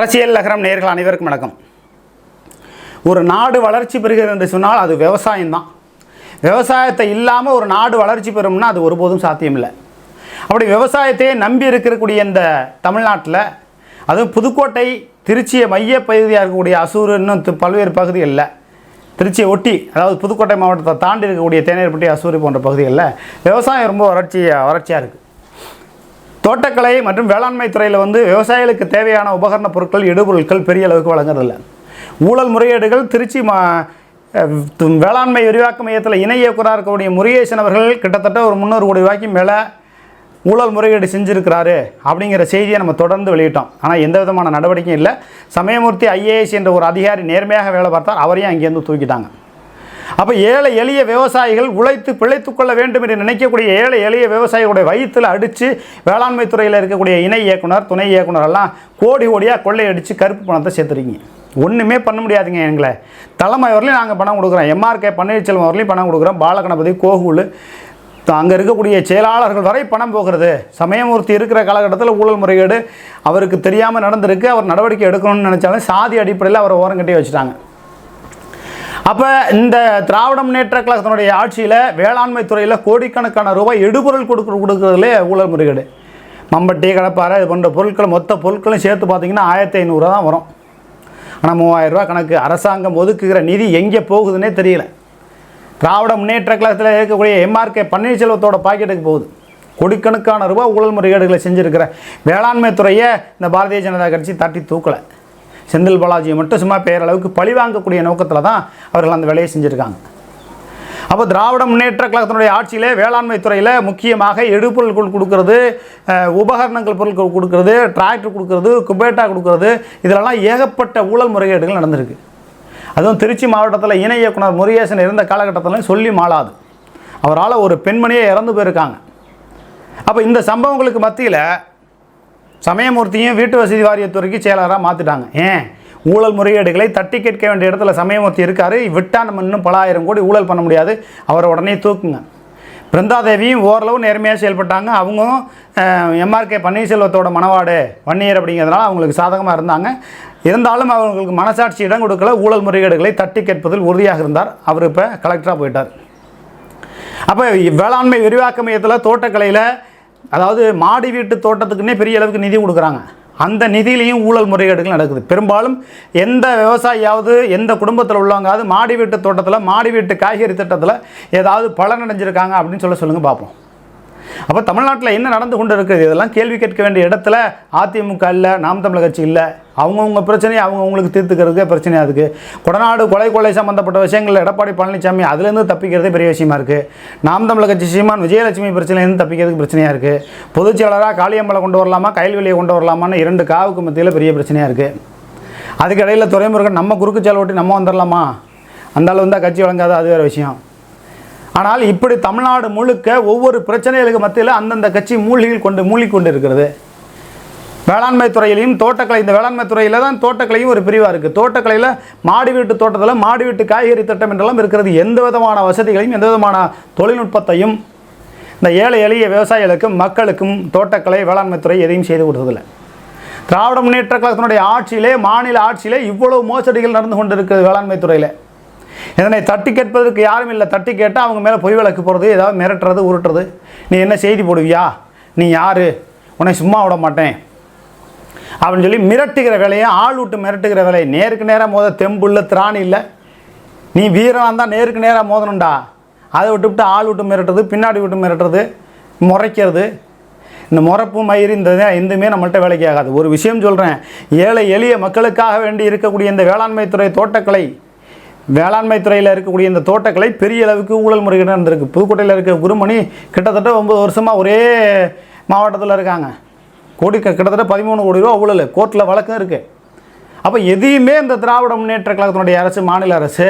அரசியல் நகரம் நேர்கள் அனைவருக்கும் வணக்கம். ஒரு நாடு வளர்ச்சி பெறுகிறது என்று சொன்னால் அது விவசாயம்தான். விவசாயத்தை இல்லாமல் ஒரு நாடு வளர்ச்சி பெறும்னா அது ஒருபோதும் சாத்தியமில்லை. அப்படி விவசாயத்தையே நம்பி இருக்கக்கூடிய இந்த தமிழ்நாட்டில் அதுவும் புதுக்கோட்டை திருச்சியை மைய பகுதியாக இருக்கக்கூடிய அசூர் இன்னும் பல்வேறு பகுதிகளில் திருச்சியை ஒட்டி அதாவது புதுக்கோட்டை மாவட்டத்தை தாண்டி இருக்கக்கூடிய தேனீர்பட்டி அசூரி போன்ற பகுதிகளில் விவசாயம் ரொம்ப வறட்சி வறட்சியாக இருக்குது தோட்டக்கலை மற்றும் வேளாண்மை துறையில் வந்து விவசாயிகளுக்கு தேவையான உபகரண பொருட்கள் இடுபொருட்கள் பெரிய அளவுக்கு வழங்குறதில்ல. ஊழல் முறையீடுகள் திருச்சி மா வேளாண்மை விரிவாக்க மையத்தில் இணை இயக்குநராக இருக்கக்கூடிய முருகேசன் அவர்கள் கிட்டத்தட்ட ஒரு முந்நூறு கோடி ரூபாய்க்கு மேலே ஊழல் முறையீடு செஞ்சுருக்கிறாரு அப்படிங்கிற செய்தியை நம்ம தொடர்ந்து வெளியிட்டோம். ஆனால் எந்த விதமான நடவடிக்கையும் இல்லை. சமயமூர்த்தி ஐஏஎஸ் என்ற ஒரு அதிகாரி நேர்மையாக வேலை பார்த்தார். அவரையும் அங்கேருந்து தூக்கிட்டாங்க. அப்போ ஏழை எளிய விவசாயிகள் உழைத்து பிழைத்து கொள்ள வேண்டும் என்று நினைக்கக்கூடிய ஏழை எளிய விவசாயிகளுடைய வயிற்றில் அடித்து வேளாண்மை துறையில் இருக்கக்கூடிய இணை இயக்குனர் துணை இயக்குனர் எல்லாம் கோடி கோடியாக கொள்ளையடித்து கருப்பு பணத்தை சேர்த்துறீங்க. ஒன்றுமே பண்ண முடியாதுங்க எங்களை. தலைமை வரலையும் நாங்கள் பணம் கொடுக்குறோம். எம்ஆர்கே பன்னீர்செல்வம் வரலையும் பணம் கொடுக்குறோம். பாலகணபதி கோகுல் அங்கே இருக்கக்கூடிய செயலாளர்கள் வரை பணம் போகிறது. சமயமூர்த்தி இருக்கிற காலகட்டத்தில் ஊழல் முறைகேடு அவருக்கு தெரியாமல் நடந்திருக்கு. அவர் நடவடிக்கை எடுக்கணும்னு நினச்சாலும் சாதி அடிப்படையில் அவரை ஓரம் கட்டி வச்சுட்டாங்க. அப்போ இந்த திராவிட முன்னேற்ற கழகத்தினுடைய ஆட்சியில் வேளாண்மை துறையில் கோடிக்கணக்கான ரூபாய் எடுபொருள் கொடுக்க கொடுக்குறதுலே ஊழல் முறைகேடு. மம்பட்டி கடப்பாறை இது போன்ற பொருட்கள் மொத்த பொருட்களும் சேர்த்து பார்த்தீங்கன்னா ஆயிரத்தி ஐநூறுரூவா தான் வரும். ஆனால் மூவாயிரரூவா கணக்கு. அரசாங்கம் ஒதுக்குகிற நிதி எங்கே போகுதுன்னே தெரியல. திராவிட முன்னேற்ற கழகத்தில் இருக்கக்கூடிய எம்ஆர்கே பன்னீர்செல்வத்தோட பாக்கெட்டுக்கு போகுது. கோடிக்கணக்கான ரூபாய் ஊழல் முறைகேடுகளை செஞ்சுருக்கிற வேளாண்மை துறையை இந்த பாரதிய ஜனதா கட்சி தட்டி தூக்கலை. செந்தில் பாலாஜியை மட்டும் சும்மா பேரளவுக்கு பழி வாங்கக்கூடிய நோக்கத்தில் தான் அவர்கள் அந்த வேலையை செஞ்சுருக்காங்க. அப்போ திராவிட முன்னேற்ற கழகத்தினுடைய ஆட்சியிலே வேளாண்மை துறையில் முக்கியமாக எடுபொருட்கள் கொடுக்கறது உபகரணங்கள் பொருட்கள் கொடுக்கறது டிராக்டர் கொடுக்கறது குபேட்டா கொடுக்கறது இதிலெல்லாம் ஏகப்பட்ட ஊழல் முறைகேடுகள் நடந்திருக்கு. அதுவும் திருச்சி மாவட்டத்தில் இணை இயக்குனர் முருகேசன் இருந்த காலகட்டத்திலையும் சொல்லி மாளாது. அவரால் ஒரு பெண்மணியே இறந்து போயிருக்காங்க. அப்போ இந்த சம்பவங்களுக்கு மத்தியில் சமயமூர்த்தியும் வீட்டு வசதி வாரியத்துறைக்கு செயலராக மாற்றிட்டாங்க ஏன்? ஊழல் முறையீடுகளை தட்டி கேட்க வேண்டிய இடத்துல சமயமூர்த்தி இருக்கார். விட்டா நம்ம இன்னும் பல ஆயிரம் கோடி ஊழல் பண்ண முடியாது. அவரை உடனே தூக்குங்க. பிருந்தாதேவியும் ஓரளவு நேர்மையாக செயல்பட்டாங்க. அவங்களும் எம்ஆர்கே பன்னீர்செல்வத்தோட மனவாடு வன்னியர் அப்படிங்கிறதுனால அவங்களுக்கு சாதகமாக இருந்தாங்க. இருந்தாலும் அவங்களுக்கு மனசாட்சி இடம் கொடுக்கல. ஊழல் முறைகேடுகளை தட்டி கேட்பதில் உறுதியாக இருந்தார். அவர் இப்போ கலெக்டராக போயிட்டார். அப்போ வேளாண்மை விரிவாக்க மையத்தில் தோட்டக்கலையில் அதாவது மாடி வீட்டு தோட்டத்துக்குன்னே பெரிய அளவுக்கு நிதி கொடுக்குறாங்க. அந்த நிதியிலையும் ஊழல் முறைகேடுகள் நடக்குது. பெரும்பாலும் எந்த விவசாயியாவது எந்த குடும்பத்தில் உள்ளவங்காவது மாடி வீட்டு தோட்டத்தில் மாடி வீட்டு காய்கறி திட்டத்தில் ஏதாவது பலனடைஞ்சிருக்காங்க அப்படின்னு சொல்ல சொல்லுங்கள் பார்ப்போம். அப்போ தமிழ்நாட்டில் என்ன நடந்து கொண்டு இருக்குது இதெல்லாம் கேள்வி கேட்க வேண்டிய இடத்துல அதிமுக இல்லை நாம் தமிழர் கட்சி இல்லை. அவங்கவுங்க பிரச்சனையை அவங்கவுங்களுக்கு தீர்த்துக்கிறதுக்கே பிரச்சனையாக இருக்குது கொடநாடு கொலை கொலை சம்மந்தப்பட்ட விஷயங்களில் எடப்பாடி பழனிசாமி அதுலேருந்து தப்பிக்கிறதே பெரிய விஷயமா இருக்குது நாம் தமிழக கட்சி சீமான் விஜயலட்சுமி பிரச்சனையிலேருந்து தப்பிக்கிறதுக்கு பிரச்சனையாக இருக்குது பொதுச் செயலராக காளியம்பலை கொண்டு வரலாமா கைல்வெளியை கொண்டு வரலாமான்னு இரண்டு காவுக்கு மத்தியில் பெரிய பிரச்சனையாக இருக்குது அதுக்கு இடையில் துறைமுருகன் நம்ம குறுக்கு செயல் ஓட்டி நம்ம வந்துடலாமா அந்த அளவு வந்தால் கட்சி வழங்காத அது வேறு விஷயம். ஆனால் இப்படி தமிழ்நாடு முழுக்க ஒவ்வொரு பிரச்சனைகளுக்கு மத்தியில் அந்தந்த கட்சி மூழ்கில் கொண்டு மூழ்கி கொண்டு இருக்கிறது வேளாண்மை துறையிலையும் தோட்டக்கலை இந்த வேளாண்மை துறையில் தான் தோட்டக்கலையும் ஒரு பிரிவாக இருக்குது தோட்டக்கலையில் மாடி வீட்டு தோட்டத்தில் மாடி வீட்டு காய்கறி திட்டம் என்றெல்லாம் இருக்கிறது. எந்த விதமான வசதிகளையும் எந்த விதமான தொழில்நுட்பத்தையும் இந்த ஏழை எளிய விவசாயிகளுக்கும் மக்களுக்கும் தோட்டக்கலை வேளாண்மை துறை எதையும் செய்து கொடுத்ததில்லை. திராவிட முன்னேற்ற கழகத்தினுடைய ஆட்சியிலே மாநில ஆட்சியிலே இவ்வளவு மோசடிகள் நடந்து கொண்டு இருக்குது வேளாண்மை துறையில். இதனை தட்டி கேட்பதற்கு யாரும் இல்லை. தட்டி கேட்டால் அவங்க மேலே பொய் விளக்கு போகிறது ஏதாவது மிரட்டுறது உருட்டுறது. நீ என்ன செய்தி போடுவியா? நீ யார்? உன்னை சும்மா விட மாட்டேன். அப்படின்னு சொல்லி மிரட்டுகிற வேலையை ஆள் விட்டு மிரட்டுகிற வேலையை நேருக்கு நேராக மோத தெம்பு இல்லை திராணி இல்லை. நீ வீரனாக இருந்தால் நேருக்கு நேராக மோதணும்டா. அதை விட்டுவிட்டு ஆள் விட்டு மிரட்டுறது பின்னாடி விட்டு மிரட்டுறது முறைக்கிறது. இந்த முறப்பு மயிறு இந்த எதுவுமே நம்மள்ட்ட வேலைக்கு ஆகாது. ஒரு விஷயம் சொல்கிறேன் ஏழை எளிய மக்களுக்காக வேண்டி இருக்கக்கூடிய இந்த வேளாண்மை துறை தோட்டக்கலை வேளாண்மை துறையில் இருக்கக்கூடிய இந்த தோட்டக்கலை பெரிய அளவுக்கு ஊழல் முறைகேடு நடந்திருக்கு. புதுக்கோட்டையில் இருக்க குருமணி கிட்டத்தட்ட ஒம்பது வருஷமாக ஒரே மாவட்டத்தில் இருக்காங்க. கோடி கிட்டத்தட்ட பதிமூணு கோடி ரூபா ஊழல். கோர்ட்டில் வழக்கம் இருக்குது அப்போ எதையுமே இந்த திராவிட முன்னேற்ற கழகத்தினுடைய அரசு மாநில அரசு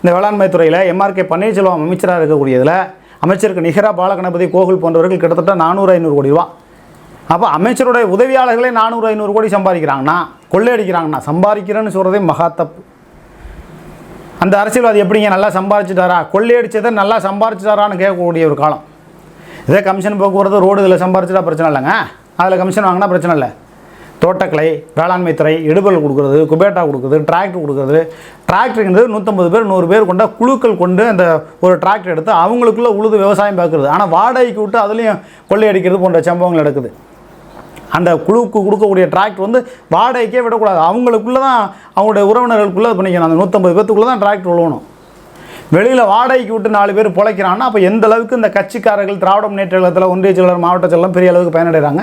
இந்த வேளாண்மை துறையில் எம்ஆர்கே பன்னீர்செல்வம் அமைச்சராக இருக்கக்கூடியதில் அமைச்சருக்கு நிகரா பாலகணபதி கோகுல் போன்றவர்கள் கிட்டத்தட்ட நானூறு ஐநூறு கோடி ரூபா. அப்போ அமைச்சருடைய உதவியாளர்களே நானூறு ஐநூறு கோடி சம்பாதிக்கிறாங்கன்னா கொள்ளையடிக்கிறாங்கன்னா சம்பாதிக்கிறேன்னு சொல்கிறதே மகா தப்பு. அந்த அரசியல்வாதி எப்படிங்க நல்லா சம்பாரிச்சிட்டாரா? கொள்ளையடிச்சதை நல்லா சம்பாரிச்சிட்டாரான்னு கேட்கக்கூடிய ஒரு காலம். இதே கமிஷன் போக்குவரத்து ரோடு இதில் சம்பாரிச்சிட்டா பிரச்சனை இல்லைங்க. அதில் கமிஷன் வாங்கினா பிரச்சனை இல்லை. தோட்டக்கலை வேளாண்மை துறை இடுபல் கொடுக்குறது குபேட்டா கொடுக்குறது டிராக்டர் கொடுக்குறது. டிராக்டருங்கிறது நூற்றம்பது பேர் நூறு பேர் கொண்ட குழுக்கள் கொண்டு அந்த ஒரு டிராக்டர் எடுத்து அவங்களுக்குள்ளே உழுது விவசாயம் பார்க்குறது ஆனால் வாடகைக்கு விட்டு அதுலேயும் கொள்ளையடிக்கிறது போன்ற சம்பவங்கள் நடக்குது. அந்த குழுவுக்கு கொடுக்கக்கூடிய டிராக்டர் வந்து வாடகைக்கே விடக்கூடாது. அவங்களுக்குள்ளே தான் அவங்களுடைய உறவினர்களுக்குள்ளே பண்ணிக்கணும் அந்த நூற்றம்பது பேத்துக்குள்ளே தான் டிராக்டர் விழுவணும் வெளியில் வாடகைக்கு விட்டு நாலு பேர் பிழைக்கிறான்னா அப்போ எந்த அளவுக்கு இந்த கட்சிக்காரர்கள் திராவிட முன்னேற்ற கழகத்தில் ஒன்றிய செயலர் மாவட்ட செயலர் பெரிய அளவுக்கு பயனடைகிறாங்க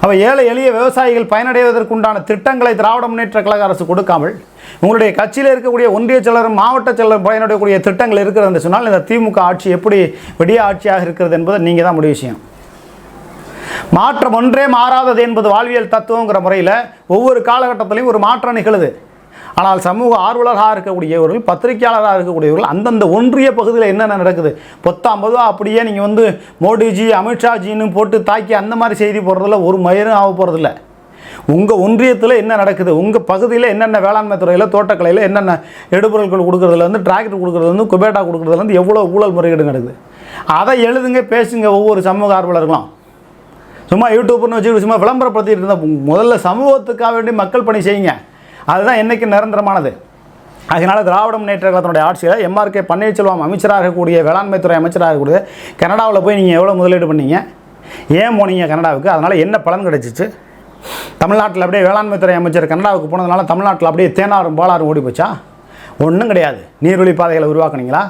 அப்போ ஏழை எளிய விவசாயிகள் பயனடைவதற்குண்டான திட்டங்களை திராவிட முன்னேற்ற கழக அரசு கொடுக்காமல் உங்களுடைய கட்சியில் இருக்கக்கூடிய ஒன்றிய செயலரும் மாவட்ட செயலரும் பயனடையக்கூடிய திட்டங்கள் இருக்கிறது என்று சொன்னால் இந்த திமுக ஆட்சி எப்படி வெடிய ஆட்சியாக இருக்கிறது என்பதை நீங்கள் தான் முடிவு செய்யணும். மாற்றம் ஒன்றே மாறாதது என்பது வாழ்வியல் தத்துவங்கிற முறையில் ஒவ்வொரு காலகட்டத்திலையும் ஒரு மாற்றம் நிகழுது. ஆனால் சமூக ஆர்வலராக இருக்கக்கூடியவர்கள் பத்திரிகையாளராக இருக்கக்கூடியவர்கள் அந்தந்த ஒன்றிய பகுதியில் என்னென்ன நடக்குது? பொத்தாம் பொதுவாக அப்படியே நீங்கள் வந்து மோடிஜி அமித்ஷாஜின்னு போட்டு தாக்கி அந்த மாதிரி செய்தி போடுறதில் ஒரு மயிரும் ஆக போகிறதில்ல உங்கள் ஒன்றியத்தில் என்ன நடக்குது? உங்கள் பகுதியில் என்னென்ன வேளாண்மை துறையில் தோட்டக்கலையில் என்னென்ன எடுபொருட்கள் கொடுக்குறதுலேருந்து டிராக்டர் கொடுக்குறதுலேருந்து குபேட்டா கொடுக்குறதுலேருந்து எவ்வளோ ஊழல் முறைகேடு நடக்குது? அதை எழுதுங்க பேசுங்க ஒவ்வொரு சமூக ஆர்வலர்களும். சும்மா யூடியூப்னு வச்சு சும்மா விளம்பரப்படுத்திட்டு இருந்தால் முதல்ல சமூகத்துக்காக வேண்டி மக்கள் பணி செய்யுங்க. அதுதான் என்றைக்கு நிரந்தரமானது. அதனால் திராவிட முன்னேற்ற கழகத்தினுடைய ஆட்சியில் எம்ஆர்கே பன்னீர்செல்வம் அமைச்சராக இருக்கக்கூடிய வேளாண்மைத்துறை அமைச்சராக இருக்கக்கூடிய கனடாவில் போய் நீங்கள் எவ்வளோ முதலீடு பண்ணீங்க? ஏன் போனீங்க கனடாவுக்கு? அதனால் என்ன பலன் கிடைச்சிச்சு? தமிழ்நாட்டில் அப்படியே வேளாண்மைத்துறை அமைச்சர் கனடாவுக்கு போனதுனால தமிழ்நாட்டில் அப்படியே தேனாரும் பாலாரும் ஓடி போச்சா ஒன்றும் கிடையாது. நீர்வழி பாதைகளை உருவாக்குனீங்களா?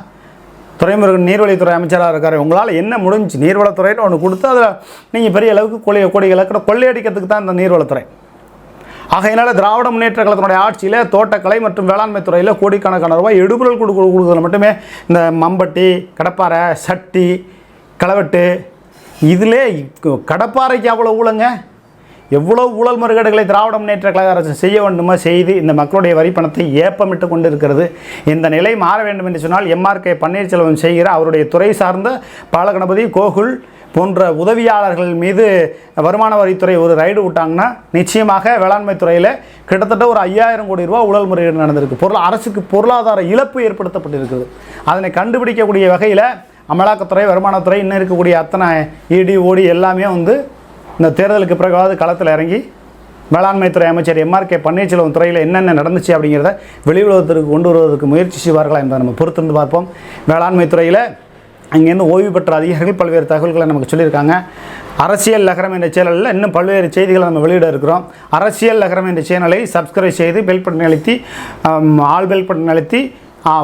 துறைமுருகன் நீர்வழித்துறை அமைச்சராக இருக்கார். உங்களால் என்ன முடிஞ்சுச்சு நீர்வளத்துறைன்னு ஒன்று கொடுத்து அதில் நீங்கள் பெரிய அளவுக்கு கொள்ளை கொடிகளை கூட கொள்ளையடிக்கிறதுக்கு தான் இந்த நீர்வளத்துறை. ஆகையினால திராவிட முன்னேற்ற கழகத்தினுடைய ஆட்சியில் தோட்டக்கலை மற்றும் வேளாண்மை துறையில் கோடிக்கணக்கான ரூபாய் எடுபொருள் கொடு கொடுக்குறதுல மட்டுமே இந்த மம்பட்டி கடப்பாரை சட்டி களவெட்டு இதிலே கடப்பாறைக்கு அவ்வளோ ஊழங்க எவ்வளோ ஊழல் முறைகேடுகளை திராவிட முன்னேற்ற கழக அரசு செய்ய வேண்டுமோ செய்து இந்த மக்களுடைய வரி பணத்தை ஏப்பமிட்டு கொண்டு இருக்கிறது இந்த நிலை மாற வேண்டும் என்று சொன்னால் எம்ஆர்கே பன்னீர்செல்வம் செய்கிற அவருடைய துறை சார்ந்த பாலகணபதி கோகுல் போன்ற உதவியாளர்கள் மீது வருமான வரித்துறை ஒரு ரைடு விட்டாங்கன்னா நிச்சயமாக வேளாண்மை துறையில் கிட்டத்தட்ட ஒரு ஐயாயிரம் கோடி ரூபா ஊழல் முறைகேடு நடந்திருக்கு. பொருள் அரசுக்கு பொருளாதார இழப்பு ஏற்படுத்தப்பட்டிருக்கிறது. அதனை கண்டுபிடிக்கக்கூடிய வகையில் அமலாக்கத்துறை வருமானத்துறை இன்னும் இருக்கக்கூடிய அத்தனை இடி ஓடி எல்லாமே வந்து இந்த தேர்தலுக்கு பிறகாவது களத்தில் இறங்கி வேளாண்மைத்துறை அமைச்சர் எம்ஆர் கே பன்னீர்செல்வம் துறையில் என்னென்ன நடந்துச்சு அப்படிங்கிறத வெளியுலகத்திற்கு கொண்டு வருவதற்கு முயற்சி செய்வார்களா என்பதை நம்ம பொறுத்திருந்து பார்ப்போம். வேளாண்மைத்துறையில் அங்கேருந்து ஓய்வு பெற்ற அதிகாரிகள் பல்வேறு தகவல்களை நமக்கு சொல்லியிருக்காங்க. அரசியல் நகரம் என்ற சேனலில் இன்னும் பல்வேறு செய்திகளை நம்ம வெளியிட இருக்கிறோம். அரசியல் நகரம் என்ற சேனலை சப்ஸ்கிரைப் செய்து பெல் பட்டன் அழுத்தி ஆல் பெல் பட்டன் அழுத்தி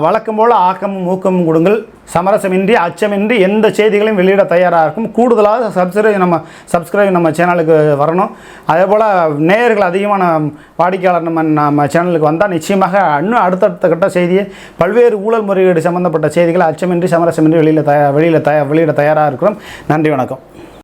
வழக்கம் போல் ஆக்கமும் ஊக்கமும் கொடுங்கள். சமரசமின்றி அச்சமின்றி எந்த செய்திகளையும் வெளியிட தயாராக இருக்கும். கூடுதலாக சப்ஸ்கிரைப் நம்ம சப்ஸ்கிரைப் நம்ம சேனலுக்கு வரணும். அதே போல் நேயர்கள் அதிகமான வாடிக்கையாளர் நம்ம நம்ம சேனலுக்கு வந்தால் நிச்சயமாக இன்னும் அடுத்தடுத்த கட்ட செய்தியை பல்வேறு ஊழல் முறைகேடு சம்பந்தப்பட்ட செய்திகளை அச்சமின்றி சமரசமின்றி வெளியில் தயா வெளியில் தயா வெளியிட தயாராக இருக்கிறோம். நன்றி வணக்கம்.